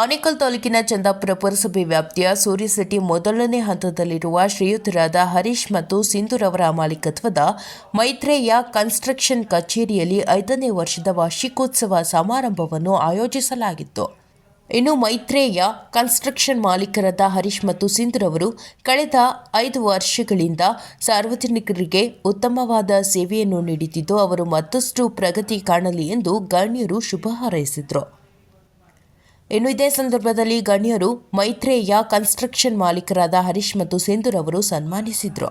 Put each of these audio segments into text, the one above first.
ಆನೇಕಲ್ ತಾಲೂಕಿನ ಚಂದಾಪುರ ಪುರಸಭೆ ವ್ಯಾಪ್ತಿಯ ಸೂರ್ಯಸಿಟಿ ಮೊದಲನೇ ಹಂತದಲ್ಲಿರುವ ಶ್ರೀಯುತರಾದ ಹರೀಶ್ ಮತ್ತು ಸಿಂಧುರವರ ಮಾಲೀಕತ್ವದ ಮೈತ್ರೇಯ ಕನ್ಸ್ಟ್ರಕ್ಷನ್ ಕಚೇರಿಯಲ್ಲಿ ಐದನೇ ವರ್ಷದ ವಾರ್ಷಿಕೋತ್ಸವ ಸಮಾರಂಭವನ್ನು ಆಯೋಜಿಸಲಾಗಿತ್ತು. ಇನ್ನು ಮೈತ್ರೇಯ ಕನ್ಸ್ಟ್ರಕ್ಷನ್ ಮಾಲೀಕರಾದ ಹರೀಶ್ ಮತ್ತು ಸಿಂಧುರವರು ಕಳೆದ ಐದು ವರ್ಷಗಳಿಂದ ಸಾರ್ವಜನಿಕರಿಗೆ ಉತ್ತಮವಾದ ಸೇವೆಯನ್ನು ನೀಡುತ್ತಿದ್ದು, ಅವರು ಮತ್ತಷ್ಟು ಪ್ರಗತಿ ಕಾಣಲಿ ಎಂದು ಗಣ್ಯರು ಶುಭ ಹಾರೈಸಿದರು. ಇನ್ನು ಇದೇ ಸಂದರ್ಭದಲ್ಲಿ ಗಣ್ಯರು ಮೈತ್ರೇಯ ಕನ್ಸ್ಟ್ರಕ್ಷನ್ ಮಾಲೀಕರಾದ ಹರೀಶ್ ಮತ್ತು ಸಿಂಧೂರ್ ಅವರು ಸನ್ಮಾನಿಸಿದರು.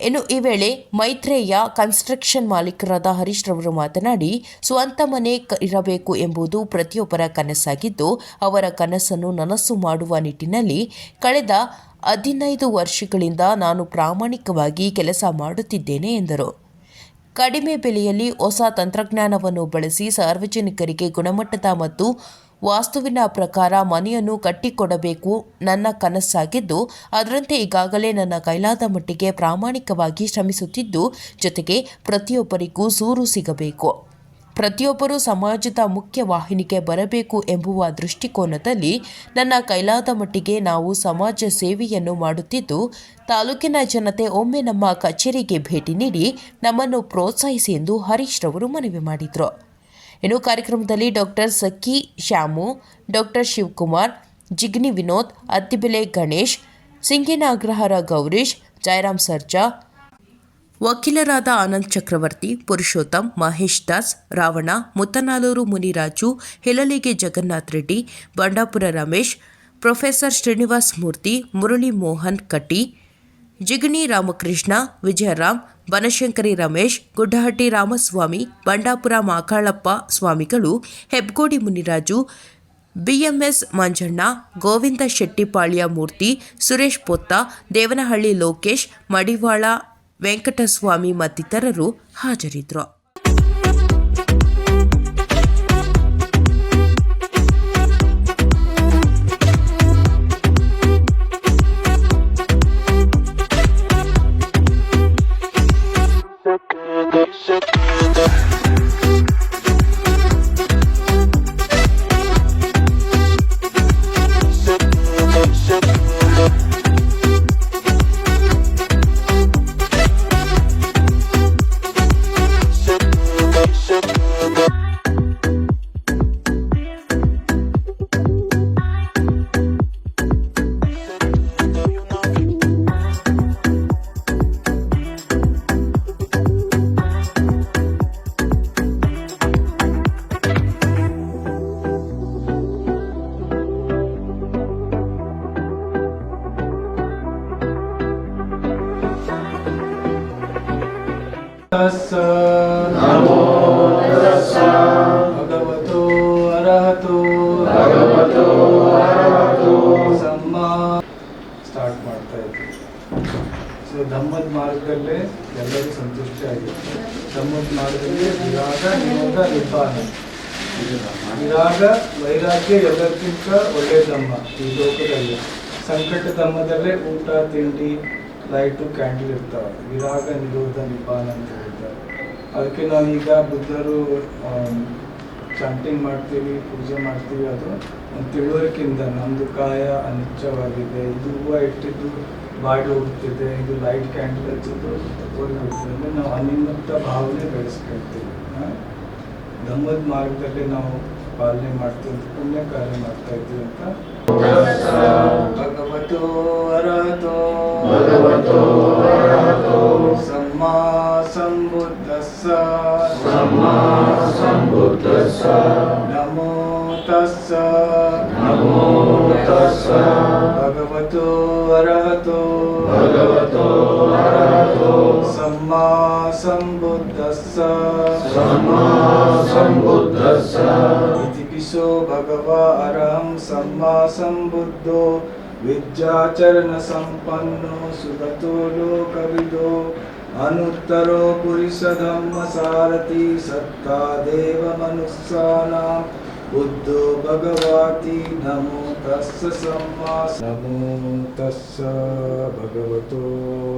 ಇನ್ನು ಈ ವೇಳೆ ಮೈತ್ರೇಯ ಕನ್ಸ್ಟ್ರಕ್ಷನ್ ಮಾಲೀಕರಾದ ಹರೀಶ್ ರವರು ಮಾತನಾಡಿ, ಸ್ವಂತ ಮನೆ ಇರಬೇಕು ಎಂಬುದು ಪ್ರತಿಯೊಬ್ಬರ ಕನಸಾಗಿದ್ದು, ಅವರ ಕನಸನ್ನು ನನಸು ಮಾಡುವ ನಿಟ್ಟಿನಲ್ಲಿ ಕಳೆದ ಹದಿನೈದು ವರ್ಷಗಳಿಂದ ನಾನು ಪ್ರಾಮಾಣಿಕವಾಗಿ ಕೆಲಸ ಮಾಡುತ್ತಿದ್ದೇನೆ, ಎಂದರು. ಕಡಿಮೆ ಬೆಲೆಯಲ್ಲಿ ಹೊಸ ತಂತ್ರಜ್ಞಾನವನ್ನು ಬಳಸಿ ಸಾರ್ವಜನಿಕರಿಗೆ ಗುಣಮಟ್ಟದ ಮತ್ತು ವಾಸ್ತುವಿನ ಪ್ರಕಾರ ಮನೆಯನ್ನು ಕಟ್ಟಿಕೊಡಬೇಕು. ನನ್ನ ಕನಸಾಗಿದ್ದು, ಅದರಂತೆ ಈಗಾಗಲೇ ನನ್ನ ಕೈಲಾದ ಮಟ್ಟಿಗೆ ಪ್ರಾಮಾಣಿಕವಾಗಿ ಶ್ರಮಿಸುತ್ತಿದ್ದು, ಜೊತೆಗೆ ಪ್ರತಿಯೊಬ್ಬರಿಗೂ ಸೂರು ಸಿಗಬೇಕು. ಪ್ರತಿಯೊಬ್ಬರೂ ಸಮಾಜದ ಮುಖ್ಯ ವಾಹಿನಿಗೆ ಬರಬೇಕು ಎಂಬುವ ದೃಷ್ಟಿಕೋನದಲ್ಲಿ ನನ್ನ ಕೈಲಾದ ಮಟ್ಟಿಗೆ ನಾವು ಸಮಾಜ ಸೇವೆಯನ್ನು ಮಾಡುತ್ತಿದ್ದು, ತಾಲೂಕಿನ ಜನತೆ ಒಮ್ಮೆ ನಮ್ಮ ಕಚೇರಿಗೆ ಭೇಟಿ ನೀಡಿ ನಮ್ಮನ್ನು ಪ್ರೋತ್ಸಾಹಿಸಿ ಎಂದು ಹರೀಶ್ ರವರು ಮನವಿ ಮಾಡಿದರು. ಇನ್ನು ಕಾರ್ಯಕ್ರಮದಲ್ಲಿ ಡಾಕ್ಟರ್ ಸಖಿ ಶ್ಯಾಮು, ಡಾಕ್ಟರ್ ಶಿವಕುಮಾರ್, ಜಿಗ್ನಿ ವಿನೋದ್, ಅತ್ತಿಬೆಲೆ ಗಣೇಶ್, ಸಿಂಗಿನ ಅಗ್ರಹಾರ ಗೌರೀಶ್ ಜಯರಾಮ್ ಸರ್ಜಾ. ವಕೀಲರಾದ ಆನಂದ್ ಚಕ್ರವರ್ತಿ, ಪುರುಷೋತ್ತಮ್, ಮಹೇಶ್ ದಾಸ್, ರಾವಣ, ಮುತ್ತನಾಲೂರು ಮುನಿರಾಜು ಹಿಲಲಿಗೆ ಜಗನ್ನಾಥ್ ರೆಡ್ಡಿ, ಬಂಡಾಪುರ ರಮೇಶ್, ಪ್ರೊಫೆಸರ್ ಶ್ರೀನಿವಾಸ್ ಮೂರ್ತಿ, ಮುರಳಿ ಮೋಹನ್ ಕಟ್ಟಿ ಜಿಗಣಿ ರಾಮಕೃಷ್ಣ, ವಿಜಯರಾಮ್ ಬನಶಂಕರಿ ರಮೇಶ್, ಗುಡ್ಡಹಟ್ಟಿ ರಾಮಸ್ವಾಮಿ, ಬಂಡಾಪುರ ಮಾಕಾಳಪ್ಪ ಸ್ವಾಮಿಗಳು, ಹೆಬ್ಗೋಡಿ ಮುನಿರಾಜು, ಬಿಎಂಎಸ್ ಮಂಜಣ್ಣ, ಗೋವಿಂದ ಶೆಟ್ಟಿಪಾಳ್ಯ ಮೂರ್ತಿ, ಸುರೇಶ್ ಪೊತ್ತ, ದೇವನಹಳ್ಳಿ ಲೋಕೇಶ್, ಮಡಿವಾಳ, ವೆಂಕಟಸ್ವಾಮಿ ಮತ್ತಿತರರು ಹಾಜರಿದ್ದರು. तस्स भगवतो अरहतो ಸಮ್ಮ ಸ್ಟಾರ್ಟ್ ಮಾಡ್ತಾ ಇದ್ವಿ ಸೊ ಧಮ್ಮದ ಮಾರ್ಗದಲ್ಲೇ ಎಲ್ಲರೂ ಸಂತುಷ್ಟಿ ಆಗಿತ್ತು ಧಮ್ಮದ ಮಾರ್ಗದಲ್ಲಿ ವಿರಾಗ ನಿರೋಧ ನಿಪಾನ ವಿರಾಗ ವೈರಾಗ್ಯ ಎಲ್ಲಕ್ಕಿಂತ ಒಳ್ಳೆ ಧಮ್ಮ ಈ ಲೋಕದಲ್ಲಿ ಸಂಕಟ ಧಮ್ಮದಲ್ಲೇ ಊಟ ತಿಂಡಿ ಲೈಟು ಕ್ಯಾಂಡಲ್ ಇರ್ತಾವೆ. ವಿರಾಗ ನಿರೋಧ ನಿಬಾನ ಅಂತ ಹೇಳ್ತಾರೆ. ಅದಕ್ಕೆ ನಾವೀಗ ಬುದ್ಧರು ಚಾಂಟಿಂಗ್ ಮಾಡ್ತೀವಿ, ಪೂಜೆ ಮಾಡ್ತೀವಿ, ಅದು ಒಂದು ನಮ್ಮದು ಕಾಯ ಅನಿಚ್ಛವಾಗಿದೆ, ಇದು ಹೂವು ಇಟ್ಟಿದ್ದು ಬಾಡಿ ಹೋಗ್ತಿದೆ, ಇದು ಲೈಟ್ ಕ್ಯಾಂಡಲ್ ಹಚ್ಚಿದ್ದು ಅಂದ್ರೆ ನಾವು ಅನಿಮಿತ್ತ ಭಾವನೆ ಬೆಳೆಸ್ಕೊಳ್ತೀವಿ? ಧಮ್ಮದ ಮಾರ್ಗದಲ್ಲಿ ನಾವು ಪಾಲನೆ ಮಾಡ್ತೀವಿ ಪುಣ್ಯ ಕಾರ್ಯ ಮಾಡ್ತಾ ಇದ್ದೀವಿ ಅಂತ ಭಗವತೋ ಅರಹತೋ ಭಗವತೋ ಅರಹತೋ ಸಮ್ಮಾ ಸಂಬುದ್ಧಸ್ಸ ಸಮ್ಮಾ ಸಂಬುದ್ಧಸ್ಸ ನಮೋ ತಸ್ಸ ನಮೋ ತಸ್ಸ ಭಗವತೋ ಅರಹತೋ ಭಗವತೋ ಅರಹತೋ ಸಮ್ಮಾ ಸಂಬುದ್ಧಸ್ಸ ಸಮ್ಮಾ ಸಂಬುದ್ಧಸ್ಸ इति पिशो भगवा अरहं सम्मा सम्बुद्धो विद्याचरणसम्पन्नो सुगतो लोकविदो अनुत्तरो पुरुषधम्मसारथि सत्ता देवमनुस्सानां बुद्धो भगवाति नमो तस्स सम्मा नमो तस्स भगवतो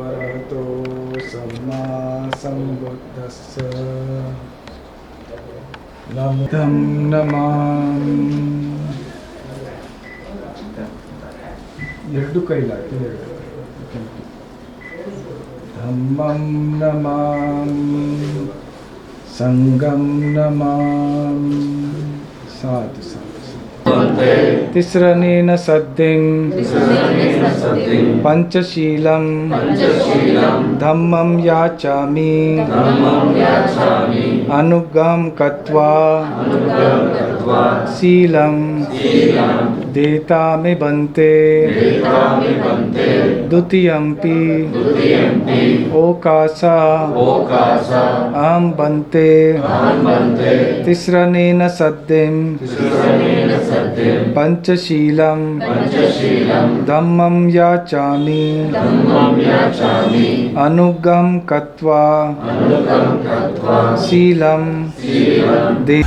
अरहतो सम्मा नमो तं ನಮಾಮಿ ಎರಡು ಕೈಲ ಧಮ್ಮಂ ನಮಾಮಿ ಸಂಗಂ ನಮಾಮಿ ಸಾಧು ಸಾಧು. तिस्रनेन सद्दिं। पञ्चशीलं धम्मं याचामि। अनुगम कत्वा शीलं देतामि बन्ते। द्वितीयम्पि ओकासा। अहं बंते तिस्रनेन सद्दिं। पंचशील धम्मं याचामि। अनुगं कत्वा। शीलं दे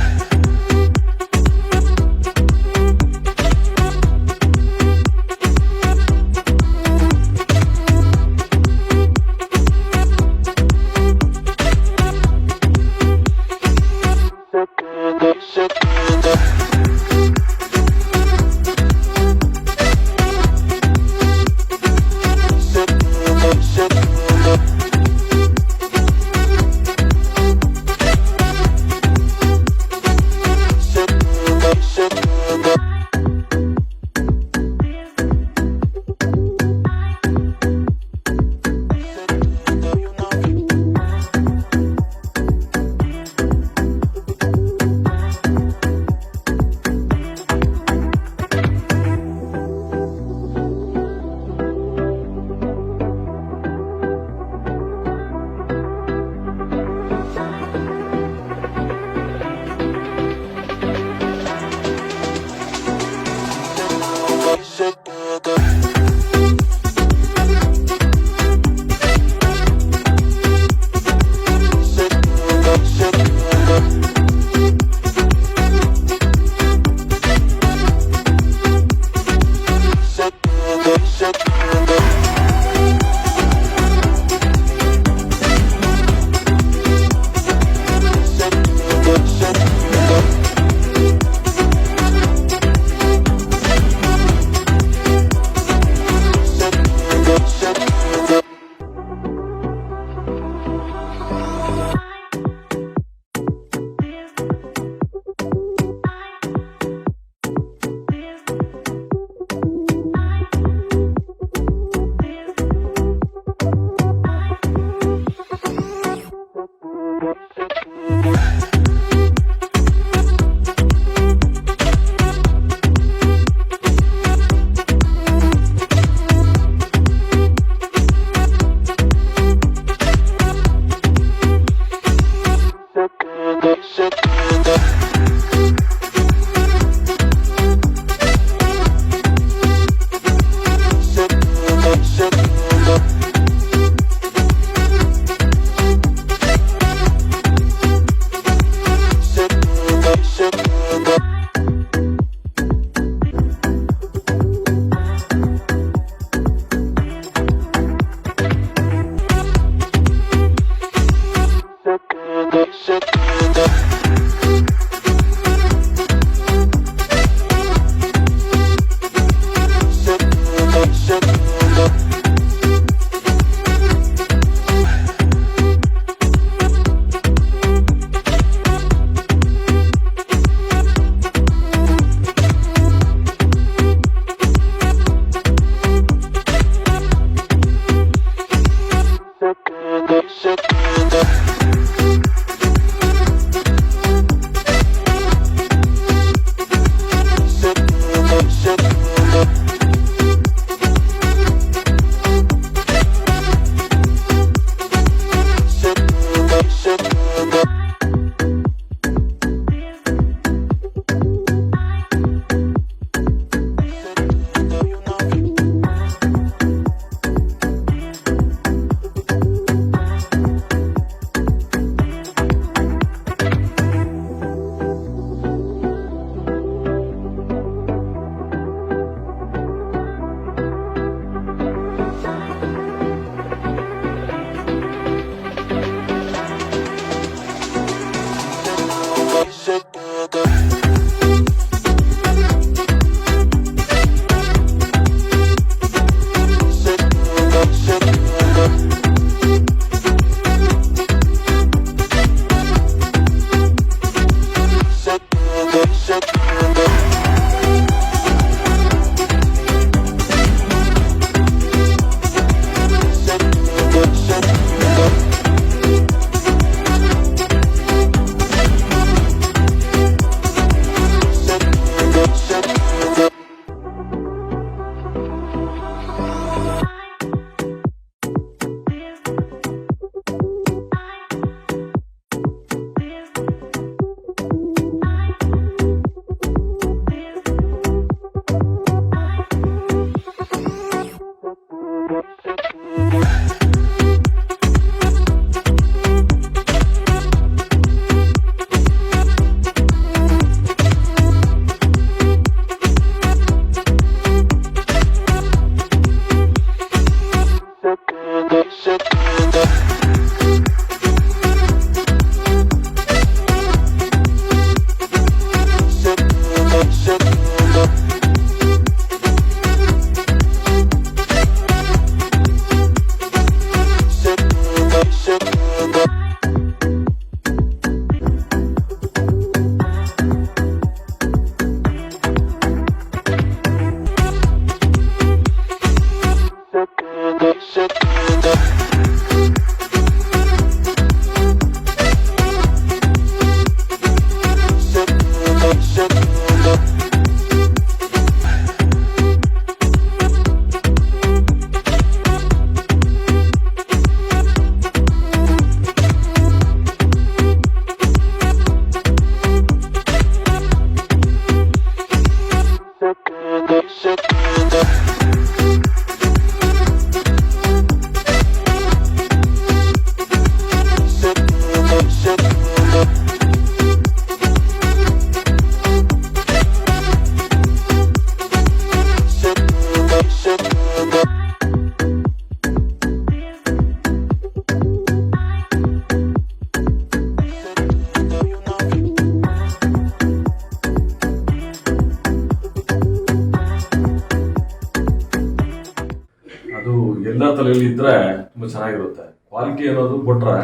ಅದು ಎಲ್ಲ ತಲೆಯಲ್ಲಿ ಇದ್ರೆ ತುಂಬಾ ಚೆನ್ನಾಗಿರುತ್ತೆ. ಕ್ವಾಲಿಟಿ ಅನ್ನೋದು ಕೊಟ್ರೆ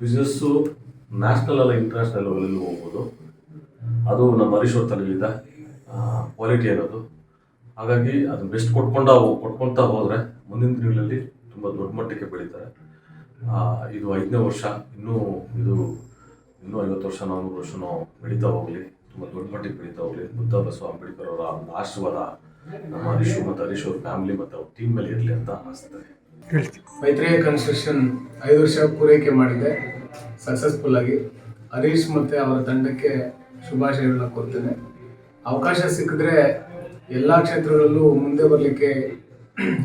ಬಿಸ್ನೆಸ್ಸು ನ್ಯಾಷನಲ್ ಅಲ್ಲ ಇಂಟರ್ನ್ಯಾಷನಲ್ ಲೆವೆಲಲ್ಲಿ ಹೋಗ್ಬೋದು. ಅದು ನಮ್ಮ ಹರೀಶ್ ಅವ್ರ ತಲೆಯಲ್ಲಿದೆ ಕ್ವಾಲಿಟಿ ಅನ್ನೋದು. ಹಾಗಾಗಿ ಅದು ಬೆಸ್ಟ್ ಕೊಟ್ಕೊಂಡ ಕೊಟ್ಕೊಳ್ತಾ ಹೋದ್ರೆ ಮುಂದಿನ ದಿನಗಳಲ್ಲಿ ತುಂಬ ದೊಡ್ಡ ಮಟ್ಟಕ್ಕೆ ಬೆಳೀತಾರೆ. ಇದು ಐದನೇ ವರ್ಷ. ಇನ್ನೂ ಇದು, ಇನ್ನೂ ಐವತ್ತು ವರ್ಷ ನಾನ್ನೂರು ವರ್ಷನೂ ಬೆಳೀತಾ ಹೋಗಲಿ. ತುಂಬ ದೊಡ್ಡ ಮಟ್ಟಿಗೆ ಬೆಳೀತಾ ಹೋಗಲಿ. ಬುದ್ಧ ಬಸವ ಅಂಬೇಡ್ಕರ್ ಅವರ ಒಂದು ಆಶೀರ್ವಾದ ನಮ್ಮ ಹರೀಶು ಮತ್ತು ಹರೀಶ್ ಅವ್ರ ಫ್ಯಾಮಿಲಿ ಮತ್ತು ಅವ್ರ ಟೀಮ್ ಮೇಲೆ ಇರಲಿ ಅಂತ ಅನಿಸ್ತದೆ ಮೈತ್ರೇಯ ಕನ್ಸ್ಟ್ರಕ್ಷನ್ ಐದು ವರ್ಷ ಪೂರೈಕೆ ಮಾಡಿದೆ. ಸಕ್ಸಸ್ಫುಲ್ ಆಗಿ. ಹರೀಶ್ ಮತ್ತೆ ಅವರ ತಂಡಕ್ಕೆ ಶುಭಾಶಯಗಳನ್ನ ಕೊಡ್ತೇನೆ ಅವಕಾಶ ಸಿಕ್ಕಿದ್ರೆ ಎಲ್ಲ ಕ್ಷೇತ್ರಗಳಲ್ಲೂ ಮುಂದೆ ಬರಲಿಕ್ಕೆ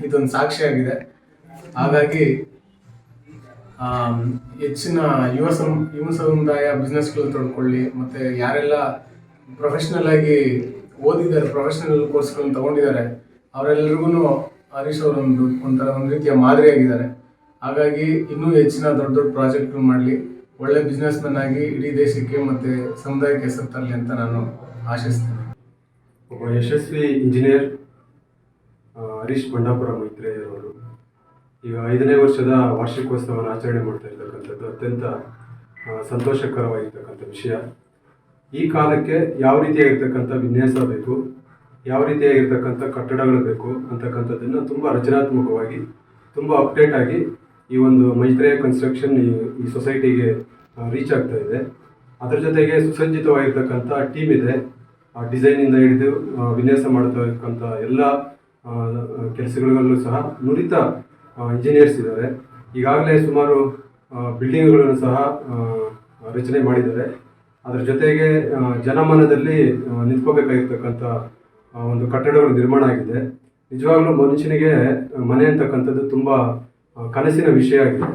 ಇದೊಂದು ಸಾಕ್ಷಿಯಾಗಿದೆ ಹಾಗಾಗಿ ಹೆಚ್ಚಿನ ಯುವ ಸಮ ಯುವ ಸಮುದಾಯ ಬಿಸ್ನೆಸ್ಗಳು ತೊಡ್ಕೊಳ್ಳಿ ಮತ್ತೆ ಯಾರೆಲ್ಲ ಪ್ರೊಫೆಷ್ನಲ್ ಆಗಿ ಓದಿದ್ದಾರೆ ಪ್ರೊಫೆಷನಲ್ ಕೋರ್ಸ್ಗಳನ್ನು ತಗೊಂಡಿದ್ದಾರೆ. ಅವರೆಲ್ಲರಿಗೂ ಹರೀಶ್ ಒಂದು, ಒಂಥರ ಒಂದು ರೀತಿಯ ಮಾದರಿಯಾಗಿದ್ದಾರೆ. ಹಾಗಾಗಿ ಇನ್ನೂ ಹೆಚ್ಚಿನ ದೊಡ್ಡ ದೊಡ್ಡ ಪ್ರಾಜೆಕ್ಟ್ಗಳು ಮಾಡಲಿ. ಒಳ್ಳೆ ಬಿಸ್ನೆಸ್ ಮ್ಯಾನ್ ಆಗಿ ಇಡೀ ದೇಶಕ್ಕೆ ಮತ್ತೆ ಸಮುದಾಯಕ್ಕೆ ಹೆಸರು ತರಲಿ ಅಂತ ನಾನು ಆಶಿಸ್ತೇನೆ. ಒಬ್ಬ ಯಶಸ್ವಿ ಇಂಜಿನಿಯರ್ ಹರೀಶ್ ಬಂಡಾಪುರ ಮೈತ್ರೇಯರವರು ಈಗ ಐದನೇ ವರ್ಷದ ವಾರ್ಷಿಕೋತ್ಸವವನ್ನು ಆಚರಣೆ ಮಾಡ್ತಾ ಇರ್ತಕ್ಕಂಥದ್ದು ಅತ್ಯಂತ ಸಂತೋಷಕರವಾಗಿರ್ತಕ್ಕಂಥ ವಿಷಯ. ಈ ಕಾಲಕ್ಕೆ ಯಾವ ರೀತಿಯಾಗಿರ್ತಕ್ಕಂಥ ವಿನ್ಯಾಸ ಬೇಕು, ಯಾವ ರೀತಿಯಾಗಿರ್ತಕ್ಕಂಥ ಕಟ್ಟಡಗಳು ಬೇಕು ಅಂತಕ್ಕಂಥದ್ದನ್ನು ತುಂಬ ರಚನಾತ್ಮಕವಾಗಿ, ತುಂಬ ಅಪ್ಡೇಟ್ ಆಗಿ ಈ ಒಂದು ಮೈತ್ರೇಯ ಕನ್ಸ್ಟ್ರಕ್ಷನ್ ಈ ಸೊಸೈಟಿಗೆ ರೀಚ್ ಆಗ್ತಾ ಇದೆ. ಅದರ ಜೊತೆಗೆ ಸುಸಜ್ಜಿತವಾಗಿರ್ತಕ್ಕಂಥ ಟೀಮ್ ಇದೆ. ಆ ಡಿಸೈನಿಂದ ಹಿಡಿದು ವಿನ್ಯಾಸ ಮಾಡ್ತಾ ಎಲ್ಲ ಕೆಲಸಗಳಲ್ಲೂ ಸಹ ನುರಿತ ಇಂಜಿನಿಯರ್ಸ್ ಇದ್ದಾರೆ. ಈಗಾಗಲೇ ಸುಮಾರು ಬಿಲ್ಡಿಂಗ್ಗಳನ್ನು ಸಹ ರಚನೆ ಮಾಡಿದ್ದಾರೆ. ಅದರ ಜೊತೆಗೆ ಜನಮನದಲ್ಲಿ ನಿಂತ್ಕೋಬೇಕಾಗಿರ್ತಕ್ಕಂಥ ಒಂದು ಕಟ್ಟಡಗಳು ನಿರ್ಮಾಣ ಆಗಿದೆ. ನಿಜವಾಗ್ಲೂ ಮನುಷ್ಯನಿಗೆ ಮನೆ ಅಂತಕ್ಕಂಥದ್ದು ತುಂಬ ಕನಸಿನ ವಿಷಯ ಆಗಿದೆ.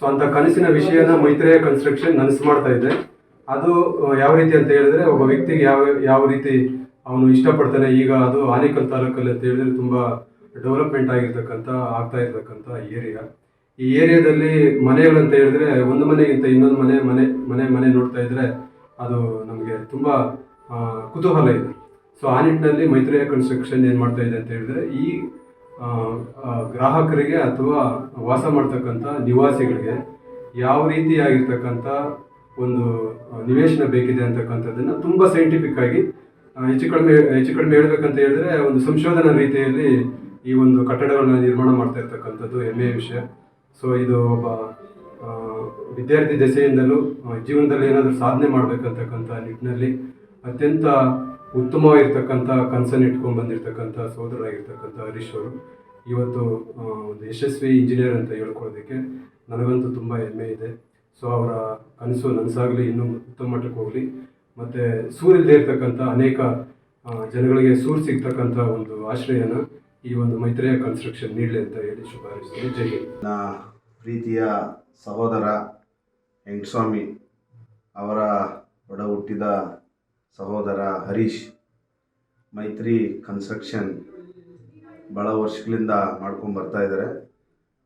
ಸೊ ಅಂತ ಕನಸಿನ ವಿಷಯನ ಮೈತ್ರೇಯ ಕನ್ಸ್ಟ್ರಕ್ಷನ್ ನನಸು ಮಾಡ್ತಾ ಇದೆ. ಅದು ಯಾವ ರೀತಿ ಅಂತ ಹೇಳಿದ್ರೆ, ಒಬ್ಬ ವ್ಯಕ್ತಿಗೆ ಯಾವ ಯಾವ ರೀತಿ ಅವನು ಇಷ್ಟಪಡ್ತಾನೆ, ಈಗ ಅದು ಆನೇಕಲ್ ತಾಲೂಕಲ್ಲಿ ಅಂತ ಹೇಳಿದ್ರೆ ತುಂಬ ಡೆವಲಪ್ಮೆಂಟ್ ಆಗಿರ್ತಕ್ಕಂಥ, ಆಗ್ತಾ ಇರ್ತಕ್ಕಂಥ ಏರಿಯಾ. ಈ ಏರಿಯಾದಲ್ಲಿ ಮನೆಗಳಂತ ಹೇಳಿದ್ರೆ, ಒಂದು ಮನೆಗಿಂತ ಇನ್ನೊಂದು ಮನೆ ಮನೆ ಮನೆ ಮನೆ ನೋಡ್ತಾ ಇದ್ರೆ ಅದು ನಮಗೆ ತುಂಬ ಕುತೂಹಲ ಇದೆ. ಸೊ ಆ ನಿಟ್ಟಿನಲ್ಲಿ ಮೈತ್ರೇಯ ಕನ್ಸ್ಟ್ರಕ್ಷನ್ ಏನು ಮಾಡ್ತಾ ಇದೆ ಅಂತ ಹೇಳಿದ್ರೆ, ಈ ಗ್ರಾಹಕರಿಗೆ ಅಥವಾ ವಾಸ ಮಾಡ್ತಕ್ಕಂಥ ನಿವಾಸಿಗಳಿಗೆ ಯಾವ ರೀತಿಯಾಗಿರ್ತಕ್ಕಂಥ ಒಂದು ನಿವೇಶನ ಬೇಕಿದೆ ಅಂತಕ್ಕಂಥದ್ದನ್ನು ತುಂಬ ಸೈಂಟಿಫಿಕ್ ಆಗಿ ಹೆಚ್ಚು ಕಡಿಮೆ ಹೆಚ್ಚು ಕಡಿಮೆ ಹೇಳ್ಬೇಕಂತ ಹೇಳಿದ್ರೆ, ಒಂದು ಸಂಶೋಧನಾ ರೀತಿಯಲ್ಲಿ ಈ ಒಂದು ಕಟ್ಟಡಗಳನ್ನ ನಿರ್ಮಾಣ ಮಾಡ್ತಾ ಇರ್ತಕ್ಕಂಥದ್ದು ಹೆಮ್ಮೆಯ ವಿಷಯ. ಸೊ ಇದು ಒಬ್ಬ ವಿದ್ಯಾರ್ಥಿ ದೆಸೆಯಿಂದಲೂ ಜೀವನದಲ್ಲಿ ಏನಾದರೂ ಸಾಧನೆ ಮಾಡಬೇಕಂತಕ್ಕಂಥ ನಿಟ್ಟಿನಲ್ಲಿ ಅತ್ಯಂತ ಉತ್ತಮವಾಗಿರ್ತಕ್ಕಂಥ ಕನಸನ್ನು ಇಟ್ಕೊಂಡು ಬಂದಿರತಕ್ಕಂಥ ಸೋದರರಾಗಿರ್ತಕ್ಕಂಥ ಹರೀಶ್ ಅವರು. ಇವತ್ತು ಒಂದು ಯಶಸ್ವಿ ಇಂಜಿನಿಯರ್ ಅಂತ ಹೇಳ್ಕೊಳ್ಳೋದಕ್ಕೆ ನನಗಂತೂ ತುಂಬ ಹೆಮ್ಮೆ ಇದೆ. ಸೊ, ಅವರ ಕನಸು ನನಸಾಗಲಿ, ಇನ್ನೂ ಉತ್ತಮ ಮಟ್ಟಕ್ಕೆ ಹೋಗಲಿ. ಮತ್ತು ಸೂರ್ಯದೇ ಇರ್ತಕ್ಕಂಥ ಅನೇಕ ಜನಗಳಿಗೆ ಸೂರು ಸಿಗ್ತಕ್ಕಂಥ ಒಂದು ಆಶ್ರಯನ ಈ ಒಂದು ಮೈತ್ರೇಯ ಕನ್ಸ್ಟ್ರಕ್ಷನ್ ನೀಡಲಿ ಅಂತ ಹೇಳಿ ಶುಭ ಹಾರೈಸ್ತೀನಿ. ಜೈ ಪ್ರೀತಿಯ ಸಹೋದರ ವೆಂಕಟಸ್ವಾಮಿ ಅವರ ಒಡ ಹುಟ್ಟಿದ ಸಹೋದರ ಹರೀಶ್, ಮೈತ್ರಿ ಕನ್ಸ್ಟ್ರಕ್ಷನ್ ಭಾಳ ವರ್ಷಗಳಿಂದ ಮಾಡ್ಕೊಂಡು ಬರ್ತಾ ಇದ್ದಾರೆ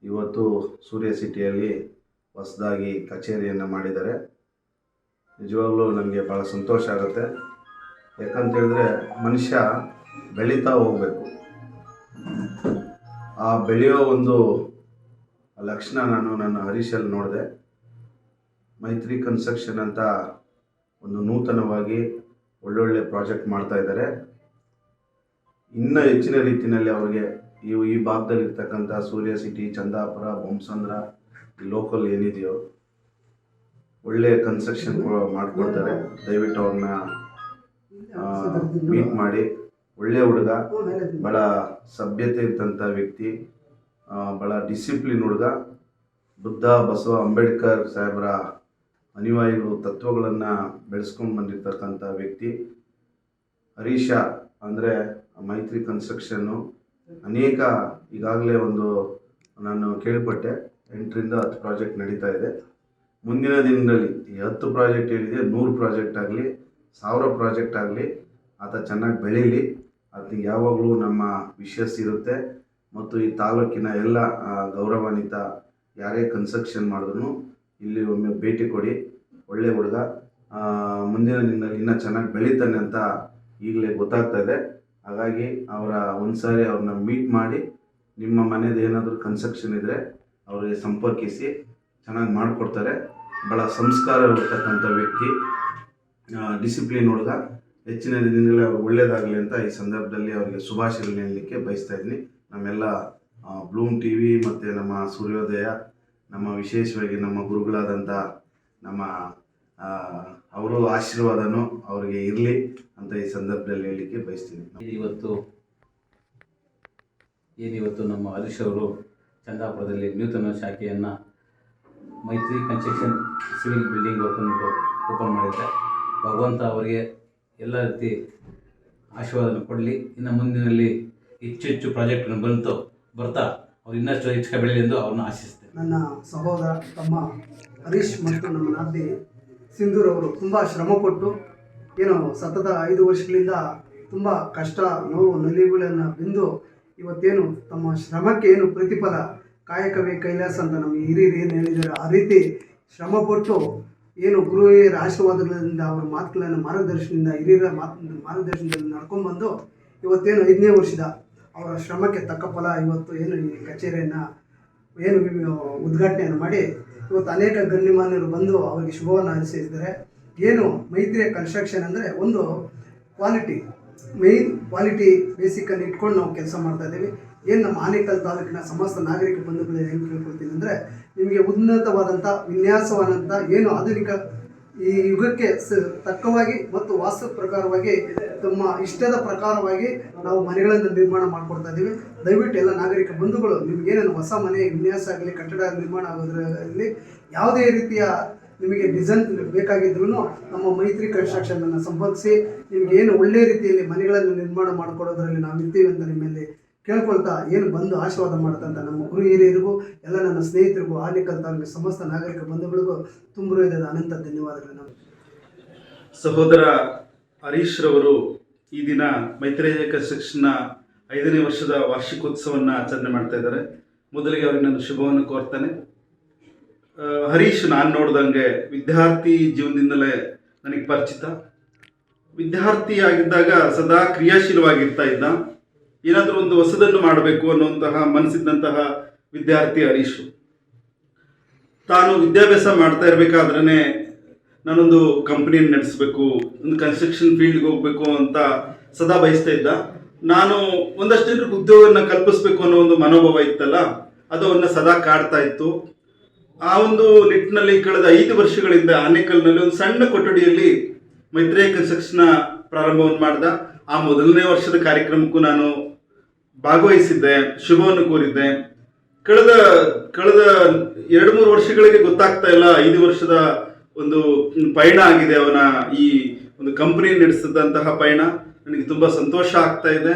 ಇವತ್ತು ಸೂರ್ಯ ಸಿಟಿಯಲ್ಲಿ ಹೊಸದಾಗಿ ಕಚೇರಿಯನ್ನು ಮಾಡಿದ್ದಾರೆ. ನಿಜವಾಗ್ಲೂ ನನಗೆ ಭಾಳ ಸಂತೋಷ ಆಗುತ್ತೆ. ಯಾಕಂತೇಳಿದ್ರೆ ಮನುಷ್ಯ ಬೆಳೀತಾ ಹೋಗಬೇಕು. ಆ ಬೆಳೆಯೋ ಒಂದು ಲಕ್ಷಣ ನಾನು ನನ್ನ ಹರೀಶಲ್ಲಿ ನೋಡಿದೆ. ಮೈತ್ರಿ ಕನ್ಸ್ಟ್ರಕ್ಷನ್ ಅಂತ ಒಂದು ನೂತನವಾಗಿ ಒಳ್ಳೊಳ್ಳೆ ಪ್ರಾಜೆಕ್ಟ್ ಮಾಡ್ತಾ ಇದ್ದಾರೆ. ಇನ್ನೂ ಹೆಚ್ಚಿನ ರೀತಿಯಲ್ಲಿ ಅವರಿಗೆ ಈ ಈ ಭಾಗದಲ್ಲಿ ಇರ್ತಕ್ಕಂಥ ಸೂರ್ಯ ಸಿಟಿ ಚಂದಾಪುರ ಬೊಮ್ಸಂದ್ರ ಈ ಲೋಕಲ್ ಏನಿದೆಯೋ ಒಳ್ಳೆ ಕನ್ಸ್ಟ್ರಕ್ಷನ್ ಮಾಡಿಕೊಡ್ತಾರೆ. ದಯವಿಟ್ಟು ಅವ್ರನ್ನ ಮೀಟ್ ಮಾಡಿ. ಒಳ್ಳೆ ಹುಡುಗ ಭಾಳ ಸಭ್ಯತೆ ಇದ್ದಂಥ ವ್ಯಕ್ತಿ. ಆ, ಭಾಳ ಡಿಸಿಪ್ಲಿನ್ ಹುಡುಗ. ಬುದ್ಧ, ಬಸವ, ಅಂಬೇಡ್ಕರ್ ಸಾಹೇಬರ ಅನಿವಾರ್ಯರು ತತ್ವಗಳನ್ನು ಬೆಳೆಸ್ಕೊಂಡು ಬಂದಿರ್ತಕ್ಕಂಥ ವ್ಯಕ್ತಿ. ಹರೀಶ ಅಂದರೆ ಮೈತ್ರಿ ಕನ್ಸ್ಟ್ರಕ್ಷನ್ನು ಅನೇಕ ಈಗಾಗಲೇ ಒಂದು ನಾನು ಕೇಳ್ಪಟ್ಟೆ. ಎಂಟರಿಂದ ಹತ್ತು ಪ್ರಾಜೆಕ್ಟ್ ನಡೀತಾ ಇದೆ. ಮುಂದಿನ ದಿನದಲ್ಲಿ ಈ ಹತ್ತು ಪ್ರಾಜೆಕ್ಟ್ ಏನಿದೆ, ನೂರು ಪ್ರಾಜೆಕ್ಟ್ ಆಗಲಿ, ಸಾವಿರ ಪ್ರಾಜೆಕ್ಟ್ ಆಗಲಿ, ಆತ ಚೆನ್ನಾಗಿ ಬೆಳೀಲಿ. ಅದಕ್ಕೆ ಯಾವಾಗಲೂ ನಮ್ಮ ವಿಶಸ್ ಇರುತ್ತೆ. ಮತ್ತು ಈ ತಾಲೂಕಿನ ಎಲ್ಲ ಗೌರವಾನ್ವಿತ ಯಾರೇ ಕನ್ಸ್ಟ್ರಕ್ಷನ್ ಮಾಡಿದ್ರು ಇಲ್ಲಿ ಒಮ್ಮೆ ಭೇಟಿ ಕೊಡಿ. ಒಳ್ಳೆ ಹುಡುಗ. ಮುಂದಿನ ದಿನದಲ್ಲಿ ಇನ್ನೂ ಚೆನ್ನಾಗಿ ಬೆಳೀತಾನೆ ಅಂತ ಈಗಲೇ ಗೊತ್ತಾಗ್ತಾ ಇದೆ. ಹಾಗಾಗಿ ಅವರ ಒಂದು ಸಾರಿ ಅವ್ರನ್ನ ಮೀಟ್ ಮಾಡಿ, ನಿಮ್ಮ ಮನೇದು ಏನಾದರೂ ಕನ್ಸ್ಟ್ರಕ್ಷನ್ ಇದ್ದರೆ ಅವರಿಗೆ ಸಂಪರ್ಕಿಸಿ, ಚೆನ್ನಾಗಿ ಮಾಡಿಕೊಡ್ತಾರೆ. ಭಾಳ ಸಂಸ್ಕಾರ ಇರತಕ್ಕಂಥ ವ್ಯಕ್ತಿ. ಡಿಸಿಪ್ಲಿನ್ ಹುಡುಗ. ಹೆಚ್ಚಿನ ದಿನಗಳಲ್ಲಿ ಅವ್ರು ಒಳ್ಳೇದಾಗಲಿ ಅಂತ ಈ ಸಂದರ್ಭದಲ್ಲಿ ಅವರಿಗೆ ಶುಭಾಶಯ ನೀಡಲಿಕ್ಕೆ ಬಯಸ್ತಾ ಇದ್ದೀನಿ. ನಮ್ಮೆಲ್ಲ ಬ್ಲೂಮ್ ಟಿ ವಿ ಮತ್ತು ನಮ್ಮ ಸೂರ್ಯೋದಯ, ನಮ್ಮ ವಿಶೇಷವಾಗಿ ನಮ್ಮ ಗುರುಗಳಾದಂಥ ನಮ್ಮ ಅವರು ಆಶೀರ್ವಾದನೂ ಅವರಿಗೆ ಇರಲಿ ಅಂತ ಈ ಸಂದರ್ಭದಲ್ಲಿ ಹೇಳಲಿಕ್ಕೆ ಬಯಸ್ತೀನಿ. ಇವತ್ತು ಏನಿವತ್ತು ನಮ್ಮ ಹರೀಶ್ ಅವರು ಚಂದಾಪುರದಲ್ಲಿ ನೂತನ ಶಾಖೆಯನ್ನು Maitri construction civil building open open ಮಾಡಿದ್ದಾರೆ. ಭಗವಂತ ಅವರಿಗೆ ಎಲ್ಲ ರೀತಿ ಆಶೀರ್ವಾದನ ಕೊಡಲಿ. ಇನ್ನು ಮುಂದಿನಲ್ಲಿ ಹೆಚ್ಚು ಹೆಚ್ಚು ಪ್ರಾಜೆಕ್ಟ್ ಬಂತು, ಬರ್ತಾ, ಅವ್ರು ಇನ್ನಷ್ಟು ಹೆಚ್ಚು ಬೆಳೀಲಿ ಎಂದು ಅವ್ರನ್ನ ಆಶಿಸ್ತೇನೆ ನನ್ನ ಸಹೋದರ ತಮ್ಮ ಹರೀಶ್ ಮತ್ತು ನಮ್ಮ ನಾದಿ ಸಿಂಧೂರ್ ಅವರು ತುಂಬ ಶ್ರಮಪಟ್ಟು ಏನು ಸತತ ಐದು ವರ್ಷಗಳಿಂದ ತುಂಬ ಕಷ್ಟ, ನೋವು ನಲಿವುಗಳನ್ನು ಬಿಂದು ಇವತ್ತೇನು ತಮ್ಮ ಶ್ರಮಕ್ಕೆ ಏನು ಪ್ರತಿಫಲ ಕಾಯಕವೇ ಕೈಲಾಸ ಅಂತ ನಮ್ಮ ಹಿರಿಯರು ಏನು ಹೇಳಿದ್ದಾರೆ, ಆ ರೀತಿ ಶ್ರಮಪಟ್ಟು ಏನು ಗುರು ಹಿರಿಯರ ಆಶೀರ್ವಾದಗಳಿಂದ ಅವರ ಮಾತುಗಳನ್ನು ಮಾರ್ಗದರ್ಶನದಿಂದ, ಹಿರಿಯರ ಮಾತು, ಮಾರ್ಗದರ್ಶನದಲ್ಲಿ ನಡ್ಕೊಂಡ್ಬಂದು ಇವತ್ತೇನು ಐದನೇ ವರ್ಷದ ಅವರ ಶ್ರಮಕ್ಕೆ ತಕ್ಕ ಫಲ ಇವತ್ತು ಏನು ಈ ಕಚೇರಿಯನ್ನು ಏನು ಉದ್ಘಾಟನೆಯನ್ನು ಮಾಡಿ ಇವತ್ತು ಅನೇಕ ಗಣ್ಯಮಾನ್ಯರು ಬಂದು ಅವರಿಗೆ ಶುಭವನ್ನು ಹರಿಸಿದ್ದಾರೆ ಏನು ಮೈತ್ರಿಯ ಕನ್ಸ್ಟ್ರಕ್ಷನ್ ಅಂದರೆ ಒಂದು ಕ್ವಾಲಿಟಿ ಮೇಯ್ನ್ ಕ್ವಾಲಿಟಿ ಬೇಸಿಕಲ್ಲಿ ಇಟ್ಕೊಂಡು ನಾವು ಕೆಲಸ ಮಾಡ್ತಾ ಇದ್ದೀವಿ. ಏನು ನಮ್ಮ ಆನೇಕಲ್ ತಾಲೂಕಿನ ಸಮಸ್ತ ನಾಗರಿಕ ಬಂಧುಗಳು ಏನು ಕೇಳ್ಕೊಳ್ತೀನಿ ಅಂದರೆ ನಿಮಗೆ ಉನ್ನತವಾದಂಥ ವಿನ್ಯಾಸವಾದಂಥ ಏನು ಆಧುನಿಕ ಈ ಯುಗಕ್ಕೆ ತಕ್ಕವಾಗಿ ಮತ್ತು ವಾಸ್ತು ಪ್ರಕಾರವಾಗಿ ತಮ್ಮ ಇಷ್ಟದ ಪ್ರಕಾರವಾಗಿ ನಾವು ಮನೆಗಳನ್ನು ನಿರ್ಮಾಣ ಮಾಡಿಕೊಡ್ತಾ ಇದ್ದೀವಿ. ದಯವಿಟ್ಟು ಎಲ್ಲ ನಾಗರಿಕ ಬಂಧುಗಳು ನಿಮಗೇನೇನು ಹೊಸ ಮನೆ, ವಿನ್ಯಾಸ ಆಗಲಿ, ಕಟ್ಟಡ ನಿರ್ಮಾಣ ಆಗೋದ್ರಲ್ಲಿ ಯಾವುದೇ ರೀತಿಯ ನಿಮಗೆ ಡಿಸೈನ್ ಬೇಕಾಗಿದ್ರೂ ನಮ್ಮ ಮೈತ್ರಿ ಕನ್ಸ್ಟ್ರಕ್ಷನನ್ನು ಸಂಪರ್ಕಿಸಿ, ನಿಮಗೆ ಏನು ಒಳ್ಳೆ ರೀತಿಯಲ್ಲಿ ಮನೆಗಳನ್ನು ನಿರ್ಮಾಣ ಮಾಡಿಕೊಡೋದ್ರಲ್ಲಿ ನಾವು ಇರ್ತೀವಿ ಅಂತ ನಿಮ್ಮಲ್ಲಿ ಕೇಳ್ಕೊಳ್ತಾ ಏನು ಬಂದು ಆಶೀರ್ವಾದ ಮಾಡ್ತಂತ ನಮ್ಮ ಗುರು ಹಿರಿಯರಿಗೂ, ಎಲ್ಲ ನನ್ನ ಸ್ನೇಹಿತರಿಗೂ ಆಲಿಕಲ್ ತಾಲೂಕಿನ ಸಮಸ್ತ ನಾಗರಿಕ ಬಂಧುಗಳಿಗೂ ತುಂಬು ಹೃದಯದ ಅನಂತ ಧನ್ಯವಾದಗಳು ನಾವು ಸಹೋದರ ಹರೀಶ್ ರವರು ಈ ದಿನ ಮೈತ್ರೇಯ ಶಿಕ್ಷಣ ಐದನೇ ವರ್ಷದ ವಾರ್ಷಿಕೋತ್ಸವವನ್ನು ಆಚರಣೆ ಮಾಡ್ತಾ ಇದ್ದಾರೆ. ಮೊದಲಿಗೆ ಅವರಿಗೆ ನಾನು ಶುಭವನ್ನು ಕೋರ್ತೇನೆ. ಹರೀಶ್, ನಾನು ನೋಡ್ದಂಗೆ ವಿದ್ಯಾರ್ಥಿ ಜೀವನದಿಂದಲೇ ನನಗೆ ಪರಿಚಿತ. ವಿದ್ಯಾರ್ಥಿಯಾಗಿದ್ದಾಗ ಸದಾ ಕ್ರಿಯಾಶೀಲವಾಗಿರ್ತಾ ಇದ್ದ. ಏನಾದರೂ ಒಂದು ಹೊಸದನ್ನು ಮಾಡಬೇಕು ಅನ್ನುವಂತಹ ಮನಸ್ಸಿದ್ದಂತಹ ವಿದ್ಯಾರ್ಥಿ ಹರೀಶು. ತಾನು ವಿದ್ಯಾಭ್ಯಾಸ ಮಾಡ್ತಾ ಇರಬೇಕಾದ್ರೇ ನಾನೊಂದು ಕಂಪ್ನಿಯನ್ನು ನಡೆಸಬೇಕು, ಒಂದು ಕನ್ಸ್ಟ್ರಕ್ಷನ್ ಫೀಲ್ಡ್ಗೆ ಹೋಗಬೇಕು ಅಂತ ಸದಾ ಬಯಸ್ತಾ ಇದ್ದ. ನಾನು ಒಂದಷ್ಟು ಜನರಿಗೆ ಉದ್ಯೋಗವನ್ನು ಕಲ್ಪಿಸ್ಬೇಕು ಅನ್ನೋ ಒಂದು ಮನೋಭಾವ ಇತ್ತಲ್ಲ ಅದು ಅವನ್ನ ಸದಾ ಕಾಡ್ತಾ ಇತ್ತು. ಆ ಒಂದು ನಿಟ್ಟಿನಲ್ಲಿ ಕಳೆದ ಐದು ವರ್ಷಗಳಿಂದ ಆನೇಕಲ್ನಲ್ಲಿ ಒಂದು ಸಣ್ಣ ಕೊಠಡಿಯಲ್ಲಿ ಮೈತ್ರೇಯ ಕನ್ಸ್ಟ್ರಕ್ಷನ್ ಪ್ರಾರಂಭವನ್ನು ಮಾಡ್ದ. ಆ ಮೊದಲನೇ ವರ್ಷದ ಕಾರ್ಯಕ್ರಮಕ್ಕೂ ನಾನು ಭಾಗವಹಿಸಿದ್ದೆ, ಶುಭವನ್ನು ಕೋರಿದ್ದೆ. ಕಳೆದ ಕಳೆದ ಎರಡು ಮೂರು ವರ್ಷಗಳಿಗೆ ಗೊತ್ತಾಗ್ತಾ ಇಲ್ಲ, ಐದು ವರ್ಷದ ಒಂದು ಪಯಣ ಆಗಿದೆ ಅವನ ಈ ಒಂದು ಕಂಪನಿ ನಡೆಸಿದಂತಹ ಪಯಣ. ನನಗೆ ತುಂಬಾ ಸಂತೋಷ ಆಗ್ತಾ ಇದೆ.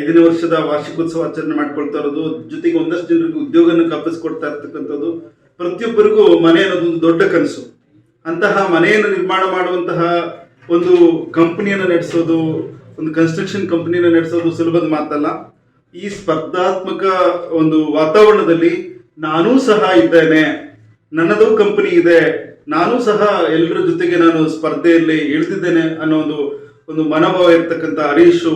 ಐದನೇ ವರ್ಷದ ವಾರ್ಷಿಕೋತ್ಸವ ಆಚರಣೆ ಮಾಡ್ಕೊಳ್ತಾ ಇರೋದು, ಜೊತೆಗೆ ಒಂದಷ್ಟು ಜನರಿಗೆ ಉದ್ಯೋಗನ ಕಲ್ಪಿಸ್ಕೊಡ್ತಾ ಇರ್ತಕ್ಕಂಥದ್ದು, ಪ್ರತಿಯೊಬ್ಬರಿಗೂ ಮನೆ ಅನ್ನೋದು ಒಂದು ದೊಡ್ಡ ಕನಸು. ಅಂತಹ ಮನೆಯನ್ನು ನಿರ್ಮಾಣ ಮಾಡುವಂತಹ ಒಂದು ಕಂಪನಿಯನ್ನು ನಡೆಸೋದು, ಒಂದು ಕನ್ಸ್ಟ್ರಕ್ಷನ್ ಕಂಪನಿಯನ್ನು ನಡೆಸೋದು ಸುಲಭದ ಮಾತಲ್ಲ. ಈ ಸ್ಪರ್ಧಾತ್ಮಕ ಒಂದು ವಾತಾವರಣದಲ್ಲಿ ನಾನೂ ಸಹ ಇದ್ದೇನೆ. ನನ್ನದು ಕಂಪನಿ ಇದೆ. ನಾನು ಸಹ ಎಲ್ಲರ ಜೊತೆಗೆ ನಾನು ಸ್ಪರ್ಧೆಯಲ್ಲಿ ಇಳಿದಿದ್ದೇನೆ ಅನ್ನೋ ಒಂದು ಒಂದು ಮನೋಭಾವ ಇರ್ತಕ್ಕಂಥ ಹರೀಶು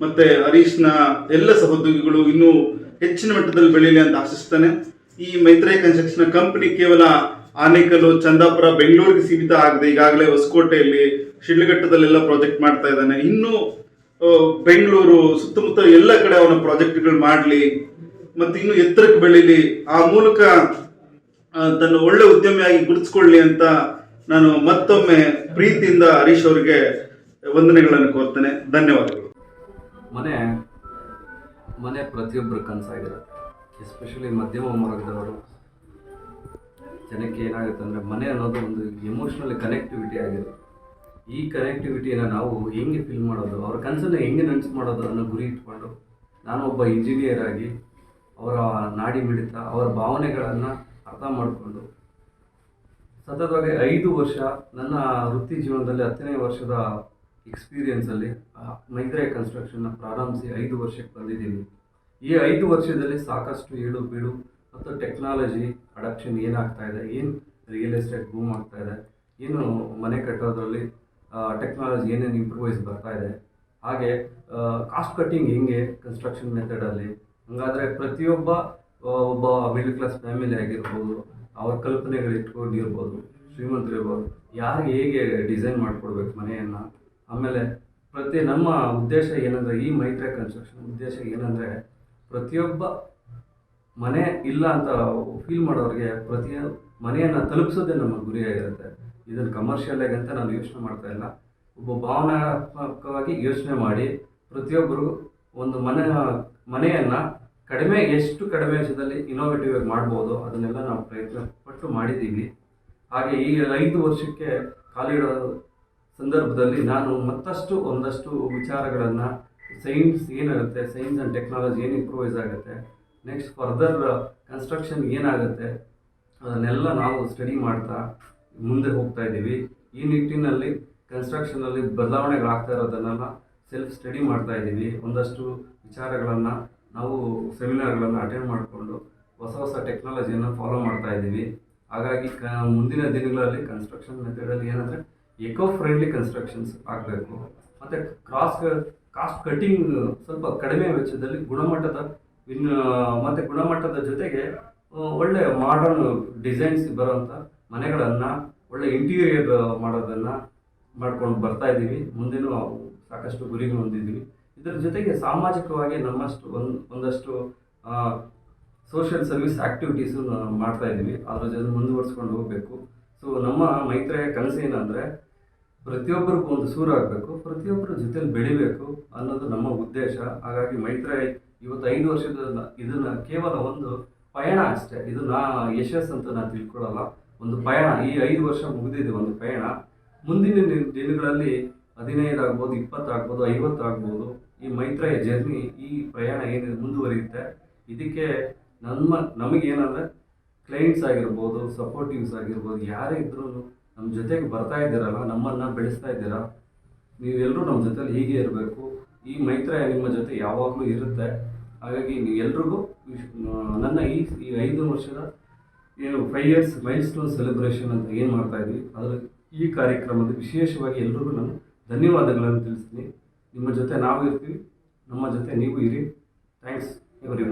ಮತ್ತೆ ಹರೀಶ್ನ ಎಲ್ಲ ಸಹೋದ್ಯೋಗಿಗಳು ಇನ್ನೂ ಹೆಚ್ಚಿನ ಮಟ್ಟದಲ್ಲಿ ಬೆಳೆಯಲಿ ಅಂತ ಆಶಿಸ್ತಾನೆ. ಈ ಮೈತ್ರಿ ಕನ್ಸ್ಟ್ರಕ್ಷನ್ ಕಂಪನಿ ಕೇವಲ ಆನೇಕಲ್ಲು ಚಂದಾಪುರ, ಬೆಂಗಳೂರಿಗೆ ಸೀಮಿತ ಆಗದೆ ಈಗಾಗಲೇ ಹೊಸಕೋಟೆಯಲ್ಲಿ ಶಿಡ್ಲಘಟ್ಟದಲ್ಲೆಲ್ಲ ಪ್ರಾಜೆಕ್ಟ್ ಮಾಡ್ತಾ ಇದ್ದಾನೆ. ಇನ್ನು ಬೆಂಗಳೂರು ಸುತ್ತಮುತ್ತ ಎಲ್ಲ ಕಡೆ ಅವನ ಪ್ರಾಜೆಕ್ಟ್ಗಳು ಮಾಡಲಿ, ಮತ್ತೆ ಇನ್ನು ಎತ್ತರಕ್ಕೆ ಬೆಳೀಲಿ, ಆ ಮೂಲಕ ತನ್ನ ಒಳ್ಳೆ ಉದ್ಯಮಿಯಾಗಿ ಗುರುತಿಸ್ಕೊಳ್ಳಿ ಅಂತ ನಾನು ಮತ್ತೊಮ್ಮೆ ಪ್ರೀತಿಯಿಂದ ಹರೀಶ್ ಅವರಿಗೆ ವಂದನೆಗಳನ್ನು ಕೋರ್ತೇನೆ. ಧನ್ಯವಾದಗಳು. ಮನೆ ಮನೆ ಪ್ರತಿಯೊಬ್ಬರ ಕನಸಾಗಿರುತ್ತೆ. ಎಸ್ಪೆಷಲಿ ಮಧ್ಯಮ ವರ್ಗದವರು. ಜನಕ್ಕೆ ಏನಾಗುತ್ತೆ ಅಂದರೆ ಮನೆ ಅನ್ನೋದು ಒಂದು ಎಮೋಷ್ನಲಿ ಕನೆಕ್ಟಿವಿಟಿ ಆಗಿರುತ್ತೆ. ಈ ಕನೆಕ್ಟಿವಿಟಿನ ನಾವು ಹೆಂಗೆ ಫಿಲ್ ಮಾಡೋದು, ಅವ್ರ ಕನಸನ್ನು ಹೆಂಗೆ ನನಸು ಮಾಡೋದು ಅನ್ನೋ ಗುರಿ ಇಟ್ಕೊಂಡು, ನಾನು ಒಬ್ಬ ಇಂಜಿನಿಯರ್ ಆಗಿ, ಅವರ ನಾಡಿ ಮಿಡಿತ, ಅವರ ಭಾವನೆಗಳನ್ನು ಅರ್ಥ ಮಾಡಿಕೊಂಡು, ಸತತವಾಗಿ ಐದು ವರ್ಷ ನನ್ನ ವೃತ್ತಿ ಜೀವನದಲ್ಲಿ ಹತ್ತನೇ ವರ್ಷದ ಎಕ್ಸ್ಪೀರಿಯನ್ಸಲ್ಲಿ ಮೈದ್ರೆ ಕನ್ಸ್ಟ್ರಕ್ಷನ್ನ ಪ್ರಾರಂಭಿಸಿ ಐದು ವರ್ಷಕ್ಕೆ ಬಂದಿದ್ದೀನಿ. ಈ ಐದು ವರ್ಷದಲ್ಲಿ ಸಾಕಷ್ಟು ಏಳು ಬೀಳು ಮತ್ತು ಟೆಕ್ನಾಲಜಿ ಅಡಾಪ್ಷನ್ ಏನಾಗ್ತಾ ಇದೆ, ಏನು ರಿಯಲ್ ಎಸ್ಟೇಟ್ ಬೂಮ್ ಆಗ್ತಾ ಇದೆ, ಏನು ಮನೆ ಕಟ್ಟೋದ್ರಲ್ಲಿ ಟೆಕ್ನಾಲಜಿ ಏನೇನು ಇಂಪ್ರೂವೈಸ್ ಬರ್ತಾ ಇದೆ. ಹಾಗೆ ಕಾಸ್ಟ್ ಕಟ್ಟಿಂಗ್ ಹೆಂಗೆ ಕನ್ಸ್ಟ್ರಕ್ಷನ್ ಮೆಥಡಲ್ಲಿ ಹಂಗಾದರೆ ಪ್ರತಿಯೊಬ್ಬ ಒಬ್ಬ ಮಿಡಲ್ ಕ್ಲಾಸ್ ಫ್ಯಾಮಿಲಿ ಆಗಿರ್ಬೋದು, ಅವ್ರ ಕಲ್ಪನೆಗಳು ಇಟ್ಕೊಂಡಿರ್ಬೋದು ಶ್ರೀಮಂತರು ಇರ್ಬೋದು ಯಾರಿಗೆ ಹೇಗೆ ಡಿಸೈನ್ ಮಾಡಿಕೊಡ್ಬೇಕು ಮನೆಯನ್ನು? ಆಮೇಲೆ ಪ್ರತಿ ನಮ್ಮ ಉದ್ದೇಶ ಏನಂದರೆ, ಈ ಮೈತ್ರಿ ಕನ್ಸ್ಟ್ರಕ್ಷನ್ ಉದ್ದೇಶ ಏನಂದರೆ, ಪ್ರತಿಯೊಬ್ಬ ಮನೆ ಇಲ್ಲ ಅಂತ ಫೀಲ್ ಮಾಡೋರಿಗೆ ಪ್ರತಿಯೊಂದು ಮನೆಯನ್ನು ತಲುಪಿಸೋದೇ ನಮ್ಮ ಗುರಿಯಾಗಿರುತ್ತೆ. ಇದನ್ನು ಕಮರ್ಷಿಯಲ್ ಆಗಿ ಅಂತ ನಾನು ಯೋಚನೆ ಮಾಡ್ತಾ ಇಲ್ಲ. ಒಬ್ಬ ಭಾವನಾತ್ಮಕವಾಗಿ ಯೋಚನೆ ಮಾಡಿ ಪ್ರತಿಯೊಬ್ಬರು ಒಂದು ಮನೆ, ಮನೆಯನ್ನು ಕಡಿಮೆ, ಎಷ್ಟು ಕಡಿಮೆ ವೆಚ್ಚದಲ್ಲಿ ಇನೋವೇಟಿವ್ ಆಗಿ ಮಾಡ್ಬೋದು ಅದನ್ನೆಲ್ಲ ನಾವು ಪ್ರಯತ್ನ ಪಟ್ಟು ಮಾಡಿದ್ದೀವಿ. ಹಾಗೆ ಈ ಐದು ವರ್ಷಕ್ಕೆ ಕಾಲಿಡೋ ಸಂದರ್ಭದಲ್ಲಿ ನಾನು ಮತ್ತಷ್ಟು ಒಂದಷ್ಟು ವಿಚಾರಗಳನ್ನು ಸೈನ್ಸ್ ಏನಾಗುತ್ತೆ ಸೈನ್ಸ್ ಆ್ಯಂಡ್ ಟೆಕ್ನಾಲಜಿ ಏನು ಇಂಪ್ರೂವೈಸ್ ಆಗುತ್ತೆ ನೆಕ್ಸ್ಟ್ ಫರ್ದರ್ ಕನ್ಸ್ಟ್ರಕ್ಷನ್ ಏನಾಗುತ್ತೆ, ಅದನ್ನೆಲ್ಲ ನಾವು ಸ್ಟಡಿ ಮಾಡ್ತಾ ಮುಂದೆ ಹೋಗ್ತಾ ಇದ್ದೀವಿ. ಈ ನಿಟ್ಟಿನಲ್ಲಿ ಕನ್ಸ್ಟ್ರಕ್ಷನಲ್ಲಿ ಬದಲಾವಣೆಗಳಾಗ್ತಾ ಇರೋದನ್ನೆಲ್ಲ ಸೆಲ್ಫ್ ಸ್ಟಡಿ ಮಾಡ್ತಾ ಇದ್ದೀವಿ. ಒಂದಷ್ಟು ವಿಚಾರಗಳನ್ನು ನಾವು ಸೆಮಿನಾರ್ಗಳನ್ನು ಅಟೆಂಡ್ ಮಾಡಿಕೊಂಡು ಹೊಸ ಹೊಸ ಟೆಕ್ನಾಲಜಿಯನ್ನು ಫಾಲೋ ಮಾಡ್ತಾ ಇದ್ದೀವಿ. ಹಾಗಾಗಿ ಕ, ಮುಂದಿನ ದಿನಗಳಲ್ಲಿ ಕನ್ಸ್ಟ್ರಕ್ಷನ್ ಮೆಥಡಲ್ಲಿ ಏನಂದರೆ ಎಕೋ ಫ್ರೆಂಡ್ಲಿ ಕನ್ಸ್ಟ್ರಕ್ಷನ್ಸ್ ಆಗಬೇಕು. ಮತ್ತು ಕ್ರಾಸ್ ಕಾಸ್ಟ್ ಕಟ್ಟಿಂಗ್ ಸ್ವಲ್ಪ ಕಡಿಮೆ ವೆಚ್ಚದಲ್ಲಿ ಗುಣಮಟ್ಟದ ಮತ್ತೆ ಮತ್ತು ಗುಣಮಟ್ಟದ ಜೊತೆಗೆ ಒಳ್ಳೆಯ ಒಳ್ಳೆ ಮಾಡರ್ನ್ ಡಿಸೈನ್ಸ್ ಬರೋವಂಥ ಮನೆಗಳನ್ನು ಒಳ್ಳೆ ಇಂಟೀರಿಯರ್ ಮಾಡೋದನ್ನು ಮಾಡ್ಕೊಂಡು ಬರ್ತಾ ಇದ್ದೀವಿ. ಮುಂದಿನ ಸಾಕಷ್ಟು ಗುರಿಗಳು ಹೊಂದಿದ್ದೀವಿ. ಇದರ ಜೊತೆಗೆ ಸಾಮಾಜಿಕವಾಗಿ ನಮ್ಮಷ್ಟು ಒಂದು, ಒಂದಷ್ಟು ಸೋಷಿಯಲ್ ಸರ್ವಿಸ್ ಆ್ಯಕ್ಟಿವಿಟೀಸು ಮಾಡ್ತಾ ಇದ್ದೀವಿ. ಅದರ ಜೊತೆ ಮುಂದುವರ್ಸ್ಕೊಂಡು ಹೋಗಬೇಕು. ಸೊ ನಮ್ಮ ಮೈತ್ರಿಯ ಕನಸು ಏನಂದರೆ ಪ್ರತಿಯೊಬ್ಬರಿಗೂ ಒಂದು ಸೂರು ಆಗಬೇಕು. ಪ್ರತಿಯೊಬ್ಬರ ಜೊತೆಲಿ ಬೆಳಿಬೇಕು ಅನ್ನೋದು ನಮ್ಮ ಉದ್ದೇಶ. ಹಾಗಾಗಿ ಮೈತ್ರಿ ಇವತ್ತು ಐದು ವರ್ಷದ ಇದನ್ನು ಕೇವಲ ಒಂದು ಪಯಣ ಅಷ್ಟೇ. ಇದು ನಾ ಯಶಸ್ ಅಂತ ನಾನು ತಿಳ್ಕೊಳ್ಳಲ್ಲ. ಒಂದು ಪಯಣ, ಈ ಐದು ವರ್ಷ ಮುಗಿದಿದೆ ಒಂದು ಪಯಣ. ಮುಂದಿನ ದಿನ- ದಿನಗಳಲ್ಲಿ ಹದಿನೈದು ಆಗ್ಬೋದು ಇಪ್ಪತ್ತು ಆಗ್ಬೋದು ಐವತ್ತು ಆಗ್ಬೋದು ಈ ಮೈತ್ರಿಯ ಜರ್ನಿ, ಈ ಪ್ರಯಾಣ ಏನಿದೆ, ಮುಂದುವರಿಯುತ್ತೆ. ಇದಕ್ಕೆ ನಮ್ಮ, ನಮಗೇನಂದರೆ ಕ್ಲೈಂಟ್ಸ್ ಆಗಿರ್ಬೋದು ಸಪೋರ್ಟಿವ್ಸ್ ಆಗಿರ್ಬೋದು, ಯಾರೇ ಇದ್ರೂ ನಮ್ಮ ಜೊತೆಗೆ ಬರ್ತಾ ಇದ್ದೀರಲ್ಲ, ನಮ್ಮನ್ನು ಬೆಳೆಸ್ತಾ ಇದ್ದೀರಾ ನೀವೆಲ್ಲರೂ ನಮ್ಮ ಜೊತೆಲಿ ಹೀಗೆ ಇರಬೇಕು. ಈ ಮೈತ್ರಿಯ ನಿಮ್ಮ ಜೊತೆ ಯಾವಾಗಲೂ ಇರುತ್ತೆ. ಹಾಗಾಗಿ ನೀವೆಲ್ರಿಗೂ ನನ್ನ ಈ ಈ ಐದು ವರ್ಷದ ಏನು five years milestone celebration ಅಂತ ಏನು ಮಾಡ್ತಾ ಇದ್ವಿ ಅದರ ಈ ಕಾರ್ಯಕ್ರಮದ ವಿಶೇಷವಾಗಿ ಎಲ್ಲರಿಗೂ ನಾನು ಧನ್ಯವಾದಗಳನ್ನು ತಿಳಿಸ್ತೀನಿ. ನಿಮ್ಮ ಜೊತೆ ನಾವು ಇರ್ತೀವಿ ನಮ್ಮ ಜೊತೆ ನೀವು ಇರಿ. Thanks every